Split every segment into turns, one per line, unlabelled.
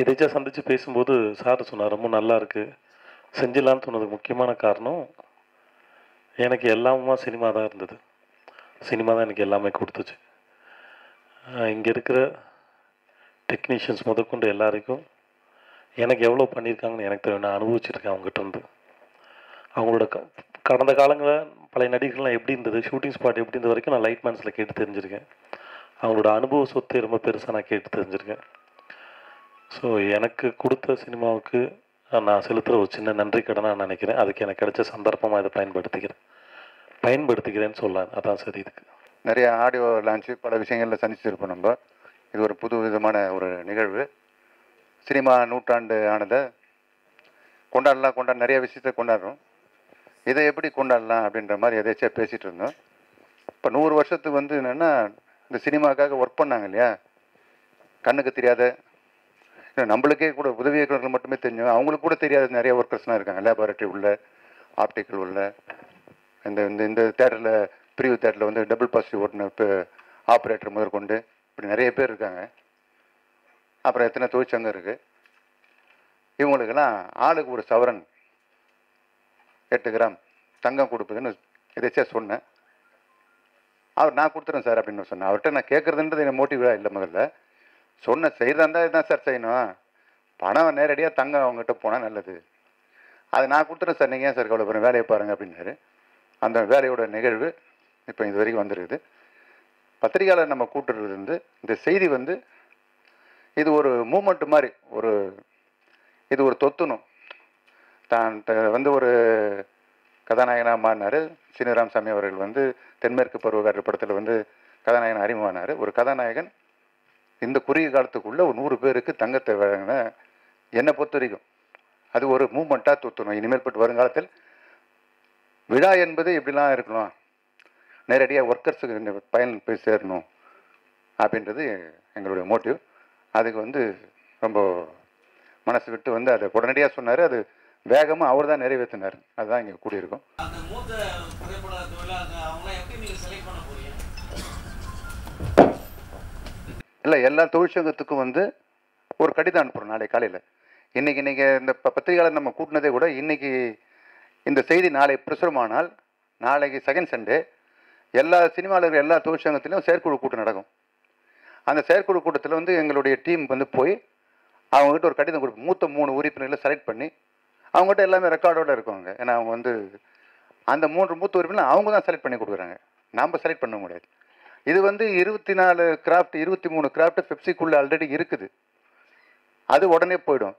எதேச்சா சந்தித்து பேசும்போது சார் சொன்னார் ரொம்ப நல்லா இருக்கு. செஞ்சிடலான்னு சொன்னதுக்கு முக்கியமான காரணம் எனக்கு எல்லாமுமா சினிமா தான் இருந்தது. சினிமா தான் எனக்கு எல்லாமே கொடுத்துச்சு. இங்கே இருக்கிற டெக்னீஷியன்ஸ் முதற்கொண்டு எல்லாருக்கும் எனக்கு எவ்வளோ பண்ணியிருக்காங்கன்னு எனக்கு தெரியும். நான் அனுபவிச்சிருக்கேன் அவங்ககிட்ட இருந்து. அவங்களோட க கடந்த காலங்களில் பழைய நடிகர்கள்லாம் எப்படி இருந்தது? ஷூட்டிங் ஸ்பாட் எப்படி இருந்த வரைக்கும் நான் லைட் மேன்ஸில் கேட்டு தெரிஞ்சிருக்கேன். அவங்களோட அனுபவ சொத்து ரொம்ப பெருசாக நான் கேட்டு தெரிஞ்சிருக்கேன். ஸோ எனக்கு கொடுத்த சினிமாவுக்கு நான் செலுத்துகிற ஒரு சின்ன நன்றி கடனாக நான் நினைக்கிறேன். அதுக்கு எனக்கு கிடைச்ச சந்தர்ப்பமாக இதை பயன்படுத்திக்கிறேன். பயன்படுத்திக்கிறேன்னு சொல்லலாம். அதான் சரி இதுக்கு.
நிறைய ஆடியோ லான்ச்சு பல விஷயங்களில் சந்திச்சிருப்போம் நம்ம. இது ஒரு புது விதமான ஒரு நிகழ்வு. சினிமா நூற்றாண்டு ஆனதை கொண்டாடலாம் கொண்டாட நிறைய விஷயத்த கொண்டாடுறோம். இதை எப்படி கொண்டாடலாம் அப்படின்ற மாதிரி எதாச்சும் பேசிகிட்டு இருந்தோம். இப்போ நூறு வருஷத்துக்கு வந்து என்னென்னா இந்த சினிமாக்காக ஒர்க் பண்ணாங்க இல்லையா? கண்ணுக்கு தெரியாத நம்மளுக்கே கூட உதவி இயக்குநர்கள் மட்டுமே தெரிஞ்சு அவங்களுக்கு கூட தெரியாத நிறைய ஒர்க்கர்ஸ்லாம் இருக்காங்க. லேபார்ட்டரி உள்ள ஆப்டிக்கல் உள்ள இந்த இந்த இந்த தேட்டரில் பிரிவு தேட்டரில் வந்து டபுள் பாசிட்டிவ் ஓட்டுன இப்போ ஆப்ரேட்டர் முதற்கொண்டு இப்படி நிறைய பேர் இருக்காங்க. அப்புறம் எத்தனை தொழிற்சங்கம் இருக்குது இவங்களுக்கெல்லாம் ஆளுக்கு ஒரு சவரன். எட்டு கிராம் தங்கம் கொடுப்பதுன்னு எதாச்சியாக சொன்னேன். அவர் நான் கொடுத்துறேன் சார் அப்படின்னு சொன்னேன் அவர்கிட்ட நான் கேட்குறதுன்றது எனக்கு மோட்டிவாக இல்லை முதல்ல. சொன்ன செய்கிறதா இருந்தால் இதுதான் சார் செய்யணும்? பணம் நேரடியாக தங்கம் அவங்ககிட்ட போனால் நல்லது. அது நான் கொடுத்துறேன் சார். நீங்கள் ஏன் சார் கவலைப்படுறேன் வேலையை பாருங்கள் அப்படின்னாரு. அந்த வேலையோட நிகழ்வு இப்போ இது வரைக்கும் வந்துருக்குது. பத்திரிகையாளர் நம்ம கூட்டுறது வந்து இந்த செய்தி வந்து இது ஒரு மூமெண்ட் மாதிரி ஒரு இது ஒரு தொத்துணும். தான் வந்து ஒரு கதாநாயகனாக மாறினார். சீனிராம் சாமி அவர்கள் வந்து தென்மேற்கு பருவகாற்று படத்தில் வந்து கதாநாயகன் அறிமுகமானார். ஒரு கதாநாயகன் இந்த குறுகிய காலத்துக்குள்ளே ஒரு நூறு பேருக்கு தங்கத்தை வழங்கின என்னை பொறுத்த வரைக்கும். அது ஒரு மூமெண்ட்டாக தூத்தணும். இனிமேற்பட்டு வருங்காலத்தில் விழா என்பது இப்படிலாம் இருக்கணும்? நேரடியாக ஒர்க்கர்ஸுக்கு இந்த பயன் போய் சேரணும் அப்படின்றது எங்களுடைய மோட்டிவ் அதுக்கு வந்து ரொம்ப மனசு விட்டு வந்து அதை உடனடியாக சொன்னார். அது வேகமாக அவர் தான் நிறைவேற்றினார். அதுதான் இங்கே கூடியிருக்கோம். இல்லை எல்லா தொழிற்சங்கத்துக்கும் வந்து ஒரு கடிதம் அனுப்புகிறோம் நாளை காலையில். இன்றைக்கி நீங்கள் இந்த ப- பத்திரிகையாளர் நம்ம கூட்டினதே கூட இன்றைக்கி இந்த செய்தி நாளை பிரசுரமானால் நாளைக்கு செகண்ட் சண்டே எல்லா சினிமாவில் எல்லா தொழிற்சங்கத்திலையும் செயற்குழு கூட்டம் நடக்கும். அந்த செயற்குழு கூட்டத்தில் வந்து எங்களுடைய டீம் வந்து போய் அவங்ககிட்ட ஒரு கடிதம் கொடுப்போம். மூத்த மூணு உறுப்பினர்களை செலக்ட் பண்ணி அவங்ககிட்ட எல்லாமே ரெக்கார்டோட இருக்குவாங்க. ஏன்னா அவங்க வந்து அந்த மூன்று மூத்த உறுப்பினர் அவங்க தான் செலக்ட் பண்ணி கொடுக்குறாங்க. நாம் செலக்ட் பண்ண முடியாது. இது வந்து இருபத்தி நாலு கிராஃப்ட் இருபத்தி மூணு கிராஃப்ட் பெப்சிக்குள்ளே ஆல்ரெடி இருக்குது. அது உடனே போயிடும்.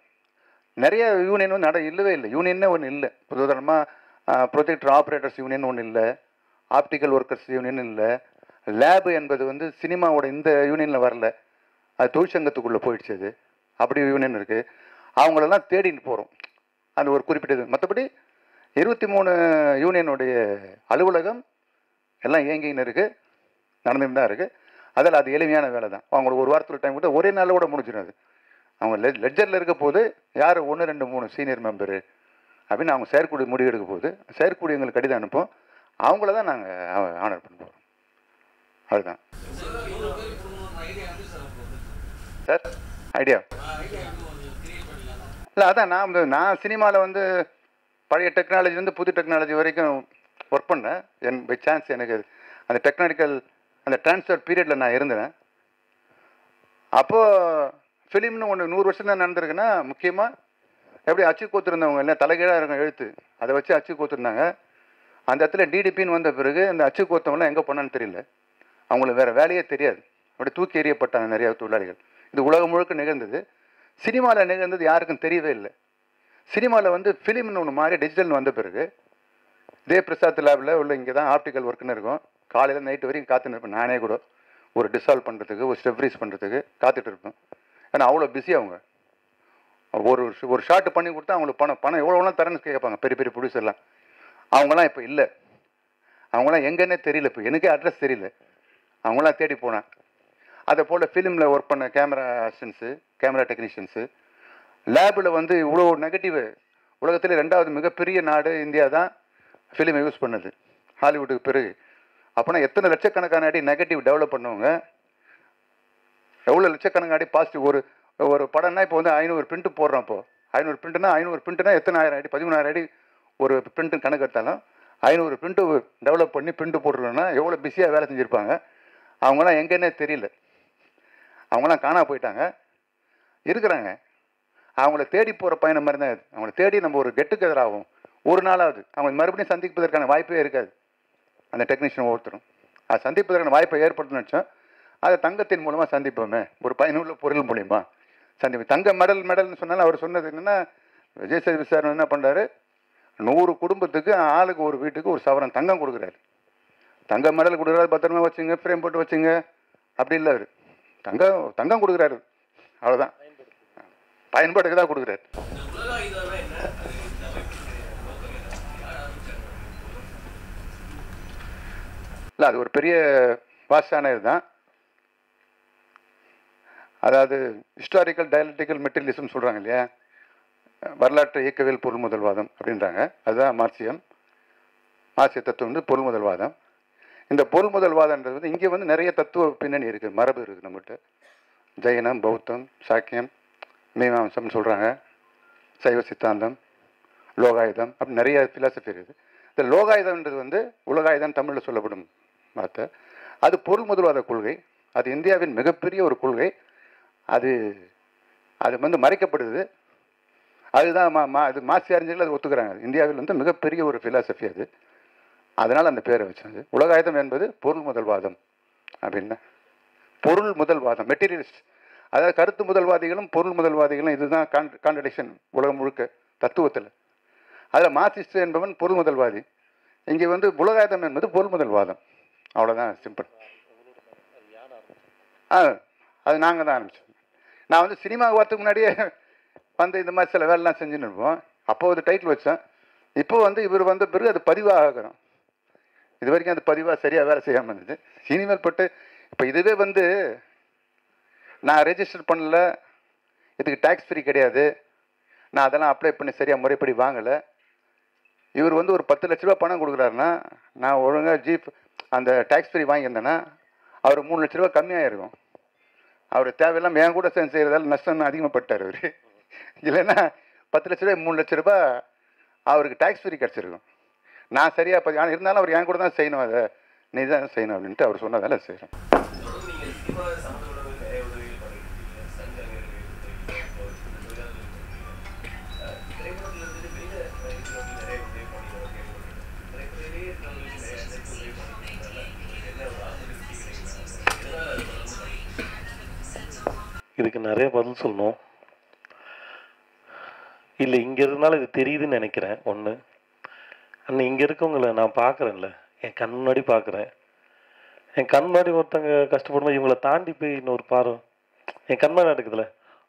நிறைய யூனியன் வந்து நட இல்லவே இல்லை. யூனியன்னே ஒன்று இல்லை. உதாரணமாக ப்ரொஜெக்டர் ஆப்ரேட்டர்ஸ் யூனியன் ஒன்று இல்லை. ஆப்டிக்கல் ஒர்க்கர்ஸ் யூனியன் இல்லை. லேபு என்பது வந்து சினிமாவோட இந்த யூனியனில் வரல. அது தொழிற்சங்கத்துக்குள்ளே போயிடுச்சு அது. அப்படி யூனியன் இருக்குது அவங்களெல்லாம் தேடிட்டு போகிறோம் அந்த ஒரு குறிப்பிட்டது மற்றபடி இருபத்தி மூணு யூனியனுடைய அலுவலகம் எல்லாம் இயங்கின்னு இருக்குது நடந்துட்டு தான் இருக்குது அதில் அது எளிமையான வேலை தான். அவங்களுக்கு ஒரு வாரத்தில் டைம் கொடுத்து ஒரே நாளில் கூட முடிஞ்சிடும் அது. அவங்க லெ லெட்ஜரில் இருக்க போது யார் ஒன்று ரெண்டு மூணு சீனியர் மெம்பரு அப்படின்னு அவங்க செயற்கூடிய முடிவு எடுக்க போது செயற்குழு எங்களுக்கு கடிதம் அனுப்போம் அவங்கள தான் நாங்கள் ஆனர் பண்ண போகிறோம் அதுதான்.
ஐடியா சார்
சார் ஐடியா இல்லை அதான் நான் வந்து நான் சினிமாவில் வந்து பழைய டெக்னாலஜிலேருந்து புது டெக்னாலஜி வரைக்கும் ஒர்க் பண்ணேன். என் பை சான்ஸ் எனக்கு அந்த டெக்னாலிக்கல் அந்த ட்ரான்ஸ்ஃபர் பீரியடில் நான் இருந்தேன். அப்போது ஃபிலிம்னு ஒன்று நூறு வருஷம் தான் நடந்திருக்குன்னா முக்கியமாக எப்படி அச்சு கோத்துருந்தவங்க இல்லை தலைகீழாக இருக்கும் எழுத்து அதை வச்சு அச்சு கோத்துருந்தாங்க. அந்த இடத்துல டிடிபின்னு வந்த பிறகு அந்த அச்சு கோத்தவங்களாம் எங்கே போனான்னு தெரியல. அவங்களுக்கு வேறு வேலையே தெரியாது. அப்படி தூக்கி எறியப்பட்டாங்க நிறையா தொழிலாளிகள். இது உலகம் முழுக்க நிகழ்ந்தது. சினிமாவில் நிகழ்ந்தது யாருக்கும் தெரியவே இல்லை. சினிமாவில் வந்து ஃபிலிம்னு ஒன்று மாதிரி டிஜிட்டல்னு வந்த பிறகு தேவ் பிரசாத் லேபில் உள்ள இங்கே தான் ஆப்டிக்கல் ஒர்க்குன்னு இருக்கும். காலையில் நைட்டு வரைக்கும் காத்துன்னு இருப்பேன். நானே கூட ஒரு டிசால்வ் பண்ணுறதுக்கு ஒரு ஸ்டெப்ரீஸ் பண்ணுறதுக்கு காத்துட்டு இருப்பேன். ஏன்னா அவ்வளோ பிஸி அவங்க. ஒரு ஒரு ஷார்ட்டு பண்ணி கொடுத்தா அவங்களுக்கு பணம் பணம் எவ்வளோலாம் தரேன்னு கேட்பாங்க. பெரிய பெரிய ப்ரொடியூசர்லாம் அவங்களாம் இப்போ இல்லை. அவங்களாம் எங்கன்னே தெரியல இப்போ. எனக்கே அட்ரஸ் தெரியல. அவங்களாம் தேடி போனேன் அதை போல் ஃபிலிமில் ஒர்க் பண்ண கேமரா அசிஸ்டன்ஸு கேமரா டெக்னீஷியன்ஸு லேபில் வந்து இவ்வளோ நெகட்டிவ் உலகத்திலே ரெண்டாவது மிகப்பெரிய நாடு இந்தியா தான் ஃபிலிமை யூஸ் பண்ணுது. ஹாலிவுட்டுக்கு பிறகு. அப்போனா எத்தனை லட்சக்கணக்கான அடி நெகட்டிவ் டெவலப் பண்ணுவாங்க? எவ்வளோ லட்சக்கணக்கான அடி பாசிட்டிவ் ஒரு ஒரு படம்னா இப்போ வந்து ஐநூறு பிரிண்ட் போடுறோம் இப்போ. ஐநூறு பிரிண்ட்னா ஐநூறு பிரிண்ட்னா எத்தனை ஆயிரம் அடி பதிமூணாயிரம் அடி ஒரு பிரிண்ட்டு கணக்கு எடுத்தாலும் ஐநூறு பிரிண்ட்டு டெவலப் பண்ணி பிரிண்ட் போட்டுருக்கோன்னா எவ்வளோ பிஸியாக வேலை செஞ்சுருப்பாங்க? அவங்களாம் எங்கன்னே தெரியல. அவங்களாம் காணா போயிட்டாங்க. இருக்கிறாங்க. அவங்கள தேடி போகிற பயணம் மாதிரி தான் அவங்கள தேடி நம்ம ஒரு கெட்டுக்கு ஆகும் ஒரு நாளாவது. அவங்க மறுபடியும் சந்திப்பதற்கான வாய்ப்பே இருக்காது. அந்த டெக்னீஷியன் ஒவ்வொருத்தரும் அது சந்திப்பதற்கான வாய்ப்பை ஏற்படுத்தணும்னு நினச்சோம். அதை தங்கத்தின் மூலமாக சந்திப்போமே. ஒரு பயனுள்ள பொருள் மூலியமா. சந்திப்போம் தங்க மெடல் மெடல்னு சொன்னாலும் அவர் சொன்னது என்னென்னா விஜய் சேதுபதி சார் என்ன பண்ணுறாரு நூறு குடும்பத்துக்கு ஆளுக்கு ஒரு வீட்டுக்கு ஒரு சவரன் தங்கம் கொடுக்குறாரு. தங்க மெடல் கொடுக்குறாரு பத்திரமா வச்சுங்க ஃப்ரேம் போட்டு வச்சுங்க. அப்படி இல்லை அவர். தங்கம் தங்கம் கொடுக்குறாரு. அவ்வளோதான் பயன்பாட்டுக்கு தான் கொடுக்குறாரு
இந்த உலக ஆயுதம்னா என்ன அது இந்த அமைப்பினுடைய நோக்கம் என்ன யார் ஆரம்பிச்சாங்க
இல்லை அது ஒரு பெரிய வாஸ்டான இதுதான். அதாவது ஹிஸ்டாரிக்கல் டயலட்டிக்கல் மெட்டீரியலிசம் சொல்கிறாங்க இல்லையா? வரலாற்று இயக்கவியல் பொருள் முதல்வாதம் அப்படின்றாங்க. அதுதான் மார்க்சியம். மார்க்சிய தத்துவம் வந்து பொருள் முதல்வாதம். இந்த பொருள் முதல்வாதன்றது வந்து இங்கே வந்து நிறைய தத்துவ பின்னணி இருக்குது மரபு இருக்குது நம்மகிட்ட. ஜெயினம் பௌத்தம் சாக்கியம் மீமாம்சம்னு சொல்கிறாங்க சைவ சித்தாந்தம் லோகாயுதம் அப்படி நிறைய ஃபிலாசபி இருக்குது. இந்த லோகாயுதம்ன்றது வந்து உலகாயுதம் தமிழில் சொல்லப்படும். வார்த்தை அது பொருள் முதல்வாத கொள்கை. அது இந்தியாவின் மிகப்பெரிய ஒரு கொள்கை. அது அது வந்து மறைக்கப்படுது. அதுதான் மா மா அது மாசி அறிஞர்கள் அது ஒத்துக்கிறாங்க. இந்தியாவில் வந்து மிகப்பெரிய ஒரு ஃபிலாசபி அது. அதனால் அந்த பேரை வச்சாங்க. உலகாயுதம் என்பது பொருள் முதல்வாதம் அப்படின்னா. பொருள் முதல்வாதம் மெட்டீரியலிஸ்ட் அதாவது கருத்து முதல்வாதிகளும் பொருள் முதல்வாதிகளும் இதுதான் கான் கான்ட்ரடிக்ஷன் உலகம் முழுக்க தத்துவத்தில். அதில் மார்க்சிஸ்ட் என்பவன் பொருள் முதல்வாதி. இங்கே வந்து உலகாயுதம் என்பது பொருள் முதல்வாதம். அவ்வளோதான் சிம்பிள் ஆ அது நாங்கள் தான் ஆரம்பித்தோம் நான் வந்து சினிமா வரத்துக்கு முன்னாடியே வந்து இந்த மாதிரி சில வேலைலாம் செஞ்சுன்னு இருப்போம். அப்போ ஒரு டைட்டில் வச்சேன். இப்போ வந்து இவர் வந்த பிறகு அது பதிவாக இது வரைக்கும் அது பதிவாக சரியாக வேலை செய்யாமல் இருந்துச்சு இனிமேல் பட்டு இப்போ இதுவே வந்து நான் ரெஜிஸ்டர் பண்ணல. இதுக்கு டேக்ஸ் ஃப்ரீ கிடையாது. நான் அதெல்லாம் அப்ளை பண்ணி சரியாக முறைப்படி வாங்கலை. இவர் வந்து ஒரு பத்து லட்ச ரூபா பணம் கொடுக்குறாருன்னா நான் ஒழுங்காக ஜீப் அந்த டேக்ஸ் ஃப்ரீ வாங்கியிருந்தேன்னா அவர் மூணு லட்ச ரூபா கம்மியாக இருக்கும் அவர் தேவையில்லாமல் என் கூட சேர்ந்து செய்கிறதால நஷ்டம் அதிகமாகப்பட்டார் அவர். இல்லைன்னா பத்து லட்ச ரூபாய் மூணு லட்ச ரூபாய் அவருக்கு டேக்ஸ் ஃப்ரீ கிடச்சிருக்கும். நான் சரியாக ப ஆனால் இருந்தாலும் அவர் என் கூட தான் செய்யணும் அதை நீ தான் செய்யணும் அப்படின்ட்டு அவர் சொன்னதால செய்கிறேன்
இதுக்கு நிறைய பதில் சொல்லணும். இல்லை இங்கே இருந்தாலும் இது தெரியுதுன்னு நினைக்கிறேன். ஒன்று அண்ணன் இங்கே இருக்கவங்கள நான் பார்க்குறேன்ல என் கண் முன்னாடி பார்க்குறேன் என் கண் முன்னாடி ஒருத்தங்க கஷ்டப்படும்போது இவங்கள தாண்டி போய் இன்னொரு பாரு. என் கண் முன்னாடி நடக்குதுல்ல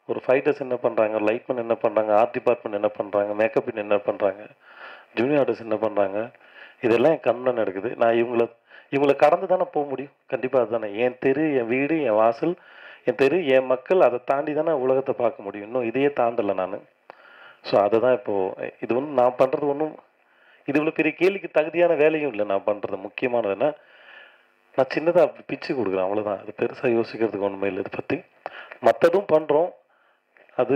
ஒரு ஃபைட்டர்ஸ் என்ன பண்ணுறாங்க ஒரு லைட்மேன் என்ன பண்ணுறாங்க ஆர்ட் டிபார்ட்மெண்ட் என்ன பண்ணுறாங்க மேக்கப் என்ன பண்ணுறாங்க ஜூனியர் ஆர்டிஸ்ட் என்ன பண்ணுறாங்க இதெல்லாம் என் கண் முன்னாடி நடக்குது. நான் இவங்கள இவங்களை கடந்து தானே போக முடியும்? கண்டிப்பாக அதுதானே. என் தெரு என் வீடு என் வாசல் என் தெரு என் மக்கள் அதை தாண்டி தானே உலகத்தை பார்க்க முடியும். இன்னும் இதையே தாண்டலை நான். ஸோ அதை தான் இப்போது இது ஒன்றும் நான் பண்ணுறது ஒன்றும் இது இவ்வளோ பெரிய கேள்விக்கு தகுதியான வேலையும் இல்லை. நான் பண்ணுறது முக்கியமானது என்ன? நான் சின்னதாக அப்படி பிச்சு கொடுக்குறேன் அவ்வளோதான் அது பெருசாக யோசிக்கிறதுக்கு ஒன்றுமே இல்லை இதை பற்றி மற்றதும் பண்ணுறோம் அது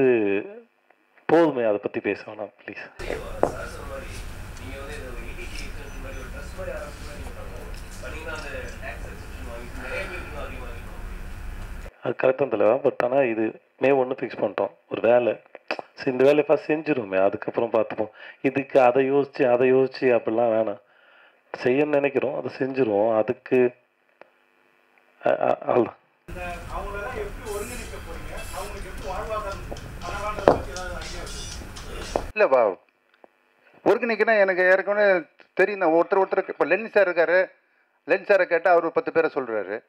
போதுமே அதை பற்றி பேச வேணாம் ப்ளீஸ்
சார் சொன்ன மாதிரி நீங்க வந்து இந்த ஒரு EDT இருக்கிறதுக்கு முன்னாடி ஒரு ட்ரஸ்ட் மாதிரி ஆரம்பிச்சு மாதிரி நீங்க பண்ணணும் பண்ணீங்கன்னா அந்த டேக்ஸ் எக்ஸப்ஷன் வாங்கி நிறைய பேருக்கு இன்னும் அதிகமாக இருக்கும்
அது கரெக்டாக தெரியல பட் ஆனால் இது மே ஒன்று ஃபிக்ஸ் பண்ணிட்டோம். ஒரு வேலை. சரி இந்த வேலையை ஃபஸ்ட் செஞ்சிருவோமே. அதுக்கப்புறம் பார்த்துப்போம். இதுக்கு அதை யோசிச்சு அதை யோசிச்சு அப்படிலாம் வேணாம். செய்யணும்னு நினைக்கிறோம். அதை செஞ்சுருவோம். அதுக்கு அ- அ- அவ்வளோதான்
இந்த அவங்களெல்லாம் எப்படி ஒருங்கிணைக்க போறீங்க? அவங்களுக்கு எப்படி வாழ்வாதாரம் பணவான்றதை பத்தி ஏதாவது ஐடியா இருக்கு?
இல்லை வா ஒருங்கிணைக்கனா எனக்கு ஏற்கனவே தெரியும். ஒருத்தர் ஒருத்தருக்கு இப்போ லென் சார் இருக்காரு. லென் சாரை கேட்டால் அவர் பத்து பேரை சொல்கிறாரு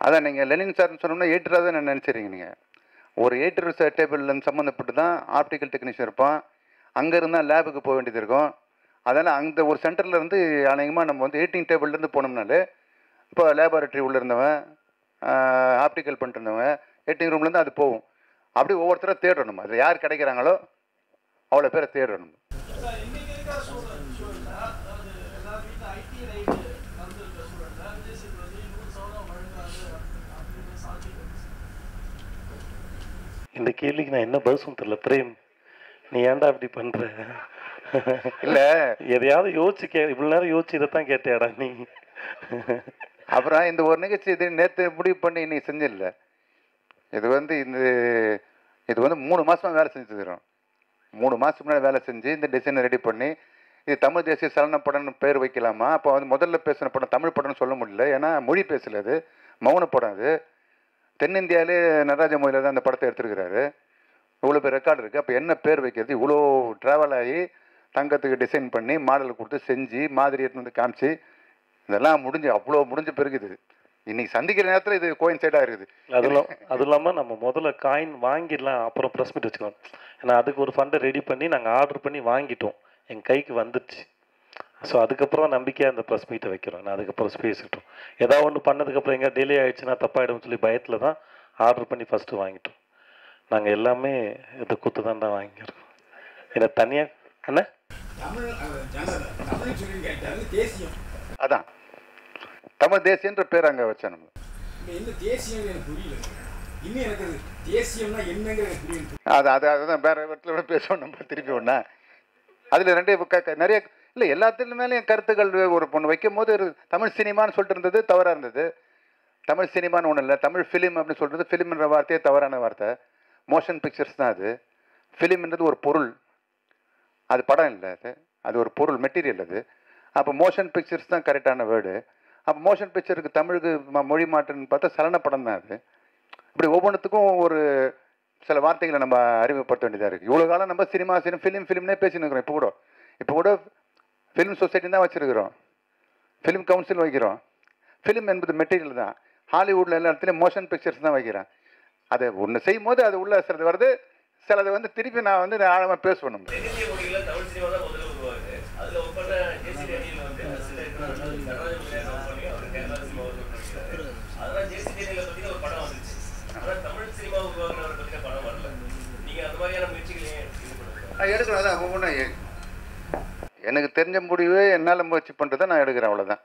அதான் நீங்கள் லெனின் சார்னு சொன்னோம்னா ஏட்டராக தான் நான் நினச்சிருங்க நீங்கள் ஒரு ஏட்டர் டேபிளில் சம்மந்தப்பட்டு தான் ஆப்டிக்கல் டெக்னீஷியன் இருப்பான். அங்கே இருந்தால் லேபுக்கு போக வேண்டியது இருக்கும். அதனால் அந்த ஒரு சென்டரில் இருந்து அநேகமாக நம்ம வந்து எயிட்டிங் டேபிள்லேருந்து போனோம்னாலே இப்போ லேபார்ட்டரி உள்ளே இருந்தவன் ஆப்டிக்கல் பண்ணிட்டு இருந்தவங்க எட்டிங் ரூம்லேருந்து அது போகும். அப்படி ஒவ்வொருத்தரும் தேடணும். அதில் யார் கிடைக்கிறாங்களோ அவ்வளோ பேரை தேடணும்.
இந்த கேள்விக்கு நான் என்ன பதில் சொல்ல தெரியல. பிரேம் நீ ஏன்டா இப்படி பண்ற?
இல்லை.
எதையாவது யோசிச்சு கே இவ்வளவு நேரம் யோசிச்சு இதைத்தான் கேட்டியாடா நீ?
அப்புறம் இந்த ஒரு நிகழ்ச்சி இது நேற்று முடிவு பண்ணி இன்னைக்கு செஞ்சிடல. இது வந்து இந்த இது வந்து மூணு மாதமாக வேலை செஞ்சு தரும் மூணு மாதத்துக்கு முன்னாடி வேலை செஞ்சு இந்த டிசைனை ரெடி பண்ணி இது தமிழ் தேசிய சலன படம்னு பேர் வைக்கலாமா? அப்போ வந்து முதல்ல பேசின படம் தமிழ் படம்னு சொல்ல முடியல. ஏன்னா மொழி பேசல அது மௌன படம் அது. தென்னிந்தியாவிலே நடராஜ மொழியில் தான் அந்த படத்தை எடுத்துருக்கிறாரு. இவ்வளோ பேர் ரெக்கார்டு இருக்குது அப்போ என்ன பேர் வைக்கிறது? இவ்வளோ ட்ராவல் ஆகி தங்கத்துக்கு டிசைன் பண்ணி மாடல் கொடுத்து செஞ்சு மாதிரி எடுத்து வந்து காமிச்சு இதெல்லாம் முடிஞ்சு அவ்வளோ முடிஞ்ச பிறகு இது. இன்னைக்கு சந்திக்கிற நேரத்தில் இது கோயின்சைடாக இருக்குது.
அதுல அது இல்லாமல் நம்ம முதல்ல காயின் வாங்கிடலாம் அப்புறம் ப்ரெஸ் மீட் வச்சுக்கலாம். ஏன்னா அதுக்கு ஒரு ஃபண்டை ரெடி பண்ணி நாங்கள் ஆர்டர் பண்ணி வாங்கிட்டோம். என் கைக்கு வந்துடுச்சு. ஸோ அதுக்கப்புறம் தான் நம்பிக்கையாக அந்த ப்ரெஸ் மீட்டை வைக்கிறோம். நான் அதுக்கப்புறம் ஸ்பேஸ் கிட்டோம் ஏதாவது ஒன்று பண்ணதுக்கப்புறம் எங்கே டிலே ஆயிடுச்சுன்னா தப்பாயிடும்னு சொல்லி பயத்தில் தான் ஆர்டர் பண்ணி ஃபஸ்ட்டு வாங்கிட்டோம். நாங்கள் எல்லாமே இதை குத்து தான் தான் வாங்கியிருக்கோம். ஏன்னா தனியாக அண்ணா?
தேசியம்.
அதான். தமிழ் தேசியன்ற பேர் அங்கே வச்சேன் நம்ம.
என்ன தேசியம் எனக்கு புரியல. இன்னும் எனக்கு அது தேசியம்னா என்னங்கிற
அது அது அதுதான் வேற இடத்துல விட பேசுவோம் நம்ம திருப்பி ஒன்றா அதில் ரெண்டு நிறைய இல்லை எல்லாத்துல மேலேயும் கருத்துக்கள் ஒரு பொண்ணு வைக்கும் போது ஒரு தமிழ் சினிமான்னு சொல்லிட்டு இருந்தது தவறாக இருந்தது. தமிழ் சினிமான்னு ஒன்றும் இல்லை தமிழ் ஃபிலிம் அப்படின்னு சொல்கிறது ஃபிலிம்ன்ற வார்த்தையே தவறான வார்த்தை. மோஷன் பிக்சர்ஸ் தான் அது. ஃபிலிம்ன்றது ஒரு பொருள். அது படம் இல்லை அது. அது ஒரு பொருள் மெட்டீரியல் அது. அப்போ மோஷன் பிக்சர்ஸ் தான் கரெக்டான வேர்டு அப்போ மோஷன் பிக்சருக்கு தமிழுக்கு ம- மொழி மாற்றுன்னு பார்த்தா சலன படம் தான் அது. இப்படி ஒவ்வொன்றுத்துக்கும் ஒரு சில வார்த்தைகளை நம்ம அறிமுகப்படுத்த வேண்டியதாக இருக்குது இவ்வளோ காலம் நம்ம சினிமா சினிமா ஃபிலிம் ஃபிலிம்னே பேசின்னு இருக்கிறோம். இப்போ கூட இப்போ கூட ஃபிலிம் சொசைட்டி தான் வச்சுருக்கிறோம். ஃபிலிம் கவுன்சில் வைக்கிறோம். ஃபிலிம் என்பது மெட்டீரியல் தான். ஹாலிவுட்டில் எல்லா இடத்துலையும் மோஷன் பிக்சர்ஸ் தான் வைக்கிறேன் அதை ஒன்று செய்யும் போது அது உள்ள சிலது வருது. சிலது வந்து திருப்பி நான் வந்து ஆழமாக பேசணும் நம்ம
தென்னிந்திய மொழியில தமிழ் சினிமா தான் முதல்ல உருவாகுது அதுல ஒர்க் பண்ண ஜேசி டேனியல் வந்து assistant நடராஜ முனியார் ஒர்க் பண்ணி அவர் கேரளா சினிமா ஒர்க் பண்ணிருக்காரு அதெல்லாம் ஜேசி டேனியலை பத்தின ஒரு படம் வந்துச்சு ஆனா தமிழ் சினிமா உருவாக்குனவரை பத்தின படம் வரல நீங்க அந்த மாதிரியான முயற்சிகளையும் ஈடுபடுங்க
நான் எடுக்கணும் அதான் ஒவ்வொன்றும் எனக்கு தெரிஞ்ச முடிவு என்னால் முயற்சி பண்ணுறதை நான் எடுக்கிறேன் அவ்வளோதான்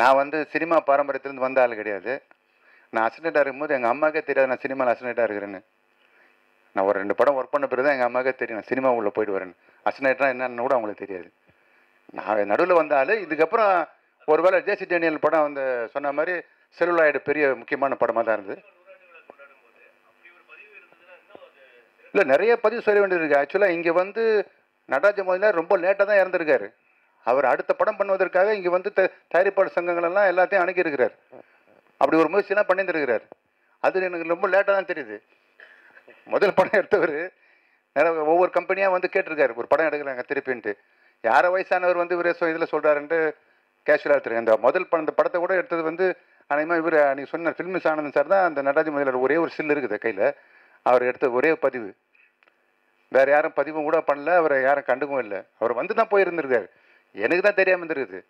நான் வந்து சினிமா பாரம்பரியத்திலேருந்து வந்த ஆள் கிடையாது. நான் அசிடண்ட்டாக இருக்கும்போது எங்கள் அம்மாக்கே தெரியாது நான் சினிமாவில் அசிடண்ட்டாக இருக்கிறேன்னு. நான் ஒரு ரெண்டு படம் ஒர்க் பண்ண பிறகு தான் எங்கள் அம்மாக்கே தெரியும் நான் சினிமா உள்ளே போயிட்டு வரேன்னு. அசிடண்ட்னா என்னன்னு கூட அவங்களுக்கு தெரியாது. நான் நடுவில் வந்த ஆள் இதுக்கப்புறம் ஒருவேளை ஜேசி டேனியல் படம் வந்து சொன்ன மாதிரி செல்லுலாய்டு பெரிய முக்கியமான படமாக தான் இருந்தது. இல்லை நிறைய பதிவு சொல்ல வேண்டியது ஆக்சுவலாக இங்கே வந்து நடராஜ மோதினார் ரொம்ப லேட்டாக தான் இறந்துருக்காரு. அவர் அடுத்த படம் பண்ணுவதற்காக இங்கே வந்து த தயாரிப்பாளர் சங்கங்களெல்லாம் எல்லாத்தையும் அணுகியிருக்கிறார். அப்படி ஒரு முயற்சியெல்லாம் பண்ணியிருந்துருக்கிறார். அது எனக்கு ரொம்ப லேட்டாக தான் தெரியுது. முதல் படம் எடுத்தவர் நிறைய ஒவ்வொரு கம்பெனியாக வந்து கேட்டிருக்காரு. ஒரு படம் எடுக்கிறாங்க திருப்பின்ட்டு. யாரோ வயசானவர் வந்து இவர் இதில் சொல்கிறாருன்ட்டு கேஷுவலாக எடுத்துருக்காங்க இந்த முதல் படம் இந்த படத்தை கூட எடுத்தது வந்து அநேகமாக இவர் அன்றைக்கி சொன்ன ஃபில்மிஸ் ஆனந்த் சார் தான் அந்த நடராஜ முதலர் ஒரே ஒரு சில் இருக்குது கையில். அவர் எடுத்த ஒரே பதிவு. வேற யாரும் பதிவும் கூட பண்ணல அவரை யாரும் கண்டுக்கவும் இல்லை. அவர் வந்து தான் போயிருந்திருக்காரு. எனக்கு தான் தெரியாமல் இருந்திருக்குது.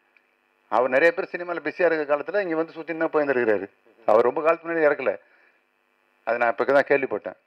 அவர் நிறைய பேர் சினிமாவில் பிஸியாக இருக்கிற காலத்தில் இங்கே வந்து சுற்றி தான் போயிருந்துருக்கிறாரு. அவர் ரொம்ப காலத்து முன்னாடி இறக்கல. அது நான் இப்போ தான் கேள்விப்பட்டேன்.